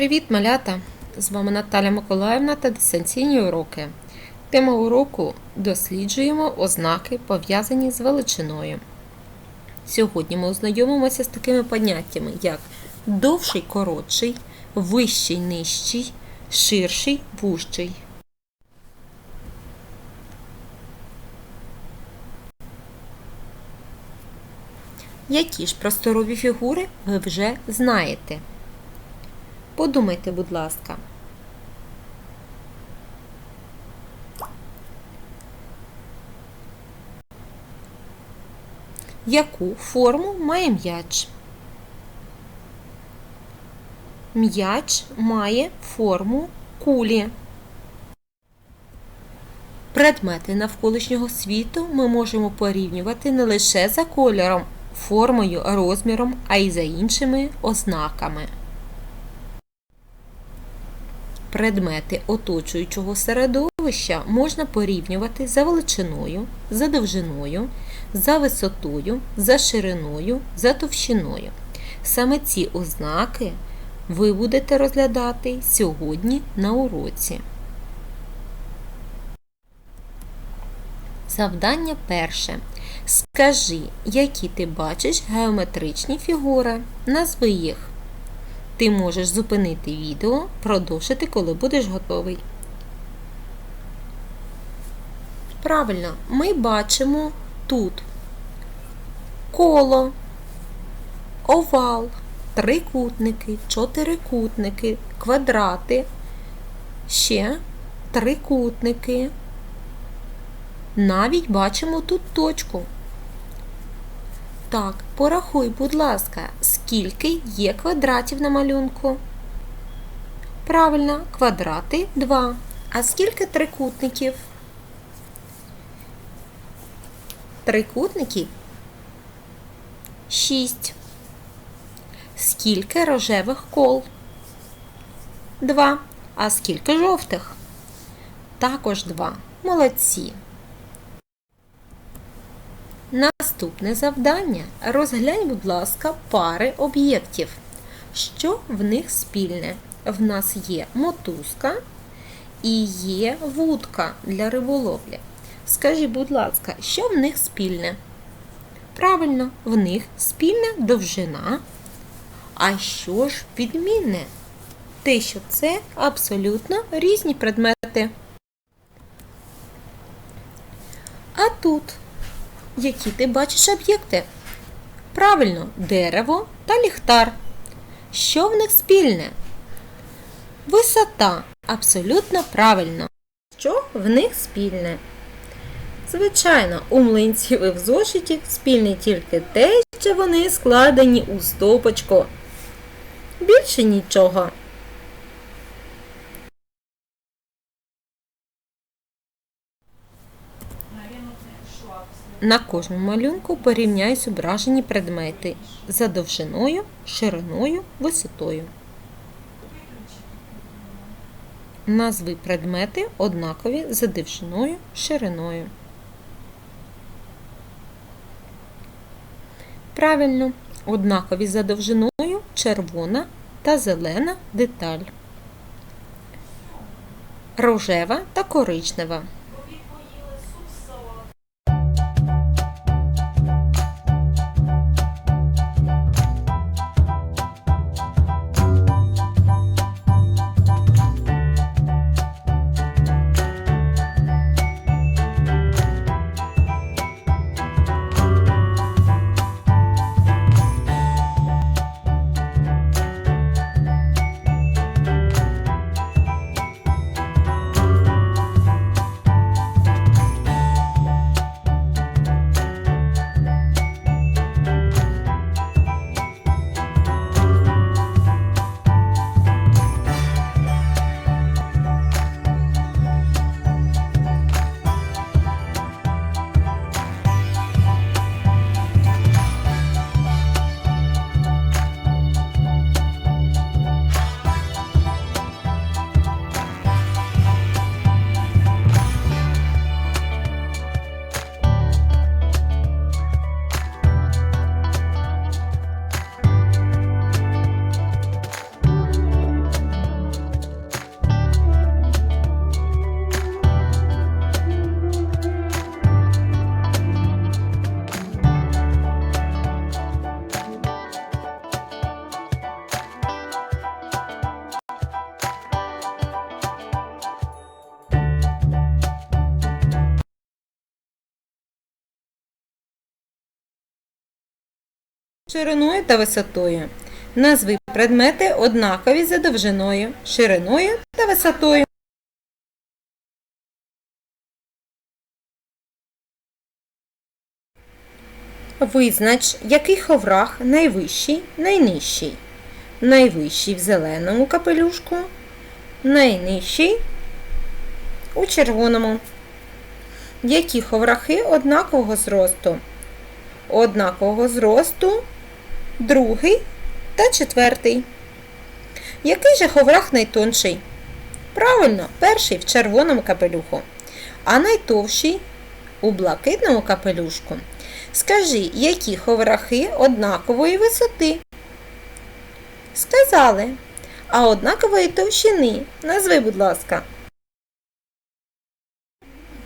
Привіт, малята! З вами Наталя Миколаївна та дистанційні уроки. Тема уроку досліджуємо ознаки, пов'язані з величиною. Сьогодні ми ознайомимося з такими поняттями, як довший коротший, вищий нижчий, ширший вужчий. Які ж просторові фігури ви вже знаєте? Подумайте, будь ласка. Яку форму має м'яч? М'яч має форму кулі. Предмети навколишнього світу ми можемо порівнювати не лише за кольором, формою, розміром, а й за іншими ознаками. Предмети оточуючого середовища можна порівнювати за величиною, за довжиною, за висотою, за шириною, за товщиною. Саме ці ознаки ви будете розглядати сьогодні на уроці. Завдання перше. Скажи, які ти бачиш геометричні фігури. Назви їх. Ти можеш зупинити відео, продовжити, коли будеш готовий. Правильно, ми бачимо тут коло, овал, трикутники, чотирикутники, квадрати, ще трикутники. Навіть бачимо тут точку. Так, порахуй, будь ласка, скільки є квадратів на малюнку? Правильно, квадрати 2. А скільки трикутників? Трикутників 6. Скільки рожевих кол? 2. А скільки жовтих? Також 2. Молодці. Наступне завдання. Розглянь, будь ласка, пари об'єктів. Що в них спільне? В нас є мотузка і є вудка для риболовлі. Скажи, будь ласка, що в них спільне? Правильно, в них спільна довжина. А що ж відмінне? Те, що це абсолютно різні предмети. А тут які ти бачиш об'єкти? Правильно, дерево та ліхтар. Що в них спільне? Висота. Абсолютно правильно. Що в них спільне? Звичайно, у млинців і в зошиті спільне тільки те, що вони складені у стопочку. Більше нічого. На кожному малюнку порівняй зображені предмети за довжиною, шириною, висотою. Назви предмети однакові за довжиною, шириною. Правильно, однакові за довжиною червона та зелена деталь. Рожева та коричнева. Шириною та висотою. Назви предмети однакові за довжиною, шириною та висотою. Визнач, який ховрах найвищий, найнижчий. Найвищий в зеленому капелюшку, найнижчий у червоному. Які ховрахи однакового зросту? Однакового зросту другий та четвертий. Який же ховрах найтонший? Правильно, перший в червоному капелюху, а найтовший у блакитному капелюшку. Скажи, які ховрахи однакової висоти? Сказали. А однакової товщини. Назви, будь ласка.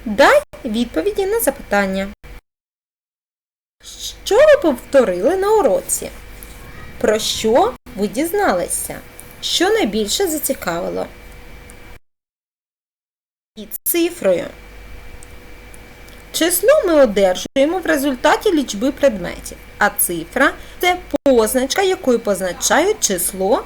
Дай відповіді на запитання. Що ви повторили на уроці? Про що ви дізналися? Що найбільше зацікавило? І цифрою. Число ми одержуємо в результаті лічби предметів, а цифра це позначка, якою позначають число